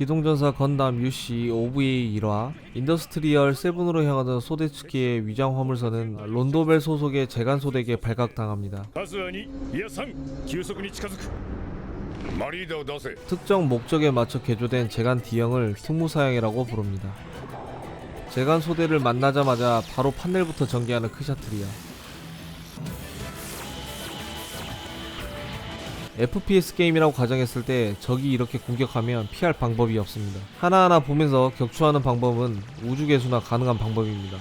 기동전사 건담 UC OVA 1화 인더스트리얼 7으로 향하던 소대츠키의 위장 화물선은 론도벨 소속의 재간소대에게 발각당합니다. 특정 목적에 맞춰 개조된 재간 D형을 특무사형이라고 부릅니다. 재간 소대를 만나자마자 바로 판넬부터 전개하는 그 크샤트리아 FPS 게임이라고 가정했을 때 적이 이렇게 공격하면 피할 방법이 없습니다. 하나하나 보면서 격추하는 방법은 우주개수나 가능한 방법입니다.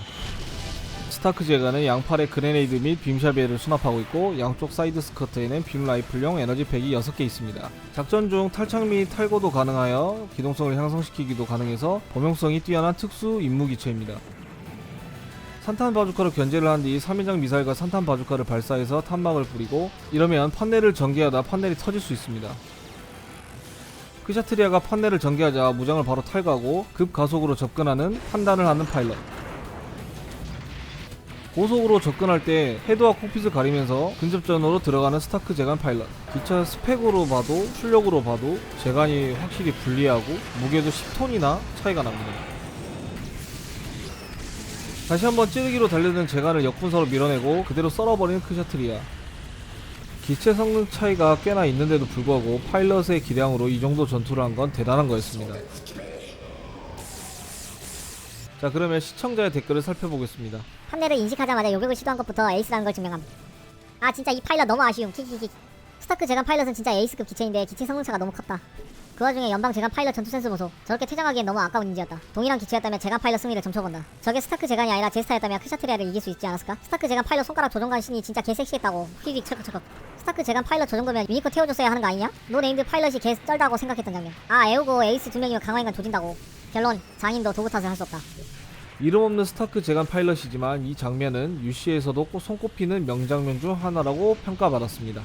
스타크 제가는 양팔에 그레네이드 및 빔샤베를 수납하고 있고 양쪽 사이드 스커트에는 빔 라이플용 에너지 팩이 6개 있습니다. 작전 중 탈착 및 탈거도 가능하여 기동성을 향상시키기도 가능해서 범용성이 뛰어난 특수 임무 기체입니다. 산탄 바주카로 견제를 한 뒤 3인장 미사일과 산탄 바주카를 발사해서 탄막을 뿌리고 이러면 판넬을 전개하다 판넬이 터질 수 있습니다. 크샤트리아가 판넬을 전개하자 무장을 바로 탈거하고 급가속으로 접근하는 판단을 하는 파일럿. 고속으로 접근할 때 헤드와 콕핏을 가리면서 근접전으로 들어가는 스타크 재간 파일럿. 기차 스펙으로 봐도 출력으로 봐도 재간이 확실히 불리하고 무게도 10톤이나 차이가 납니다 다시 한번 찌르기로 달려든 재간을 역분사로 밀어내고 그대로 썰어버리는 크샤트리아 기체 성능 차이가 꽤나 있는데도 불구하고 파일럿의 기량으로 이 정도 전투를 한 건 대단한 거였습니다 자 그러면 시청자의 댓글을 살펴보겠습니다 판넬을 인식하자마자 요격을 시도한 것부터 에이스라는 걸 증명함. 아 진짜 이 파일럿 너무 아쉬움. 키키키. 스타크 재간 파일럿은 진짜 에이스급 기체인데 기체 성능차가 너무 컸다. 그 와중에 연방 재간 파일럿 전투 센스 보소. 저렇게 퇴장하기엔 너무 아까운 인지였다. 동일한 기체였다면 재간 파일럿 승리를 점쳐본다. 저게 스타크 재간이 아니라 제스타였다면 크샤트리아를 이길 수 있지 않았을까? 스타크 재간 파일럿 손가락 조종관 신이 진짜 개섹시했다고. 휘휘 철컥철컥. 스타크 재간 파일럿 저 정도면 유니코 태워줬어야 하는 거 아니냐? 노네임드 파일럿이 개 쩔다고 생각했던 장면. 아 애우고 에이스 두 명이면 강화인간 조진다고. 결론 장인도 도구 탓을 할 수 없다. 이름 없는 스타크 재간 파일럿이지만 이 장면은 UC에서도 손꼽히는 명장면 중 하나라고 평가받았습니다.